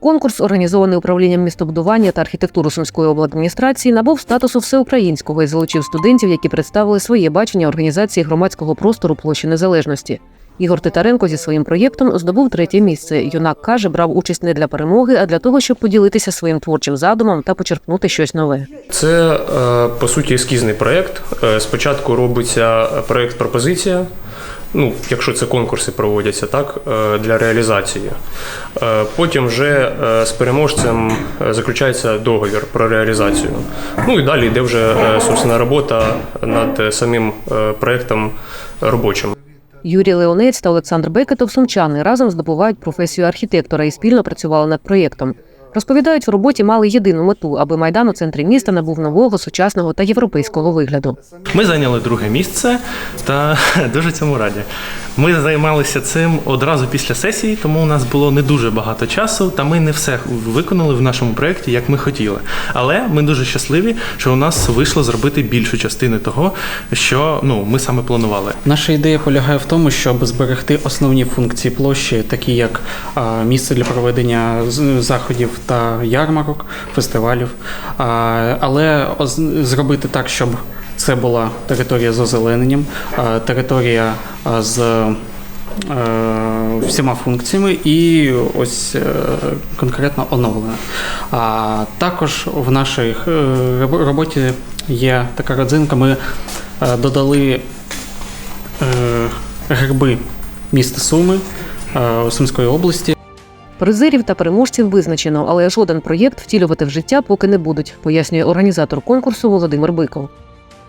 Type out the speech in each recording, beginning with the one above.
Конкурс, організований управлінням містобудування та архітектури Сумської обладміністрації, набув статусу всеукраїнського і залучив студентів, які представили своє бачення організації громадського простору площі незалежності. Ігор Титаренко зі своїм проєктом здобув третє місце. Юнак каже, брав участь не для перемоги, а для того, щоб поділитися своїм творчим задумом та почерпнути щось нове. Це е, по суті ескізний проєкт. Е, Спочатку робиться проєкт пропозиція. Ну, якщо це конкурси проводяться, так е, для реалізації. Потім вже з переможцем заключається договір про реалізацію. Ну і далі йде вже собственно робота над самим проєктом робочим. Юрій Леонець та Олександр Бекетов сумчани разом здобувають професію архітектора і спільно працювали над проєктом. Розповідають, в роботі мали єдину мету, аби майдан у центрі міста набув нового, сучасного та європейського вигляду. Ми зайняли друге місце та дуже цьому раді. Ми займалися цим одразу після сесії, тому у нас було не дуже багато часу, та ми не все виконали в нашому проєкті, як ми хотіли. Але ми дуже щасливі, що у нас вийшло зробити більшу частину того, що ну ми саме планували. Наша ідея полягає в тому, щоб зберегти основні функції площі, такі як місце для проведення заходів та ярмарок, фестивалів, але зробити так, щоб це була територія з озелененням, територія з е, всіма функціями і ось е, конкретно оновлена. А також в нашій е, роботі є така родзинка. Ми е, додали е, герби міста Суми е, Сумської області. Призерів та переможців визначено, але жоден проєкт втілювати в життя поки не будуть, пояснює організатор конкурсу Володимир Биков.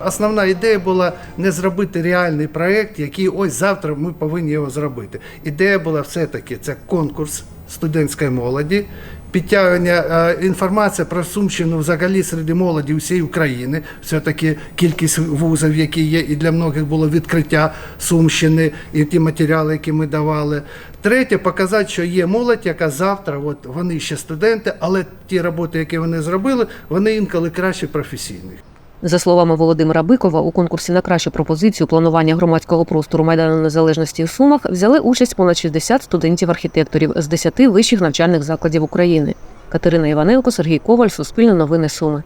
Основна ідея була не зробити реальний проєкт, який ось завтра ми повинні його зробити. Ідея була все-таки це конкурс студентської молоді, підтягування е, інформації про Сумщину взагалі серед молоді усієї України. Все-таки кількість вузів, які є, і для многих було відкриття Сумщини, і ті матеріали, які ми давали. Третє, показати, що є молодь, яка завтра, от вони ще студенти, але ті роботи, які вони зробили, вони інколи краще професійних. За словами Володимира Бикова, у конкурсі на кращу пропозицію планування громадського простору Майдану Незалежності у Сумах взяли участь понад 60 студентів-архітекторів з 10 вищих навчальних закладів України. Катерина Іваненко, Сергій Коваль, Суспільне новини Суми.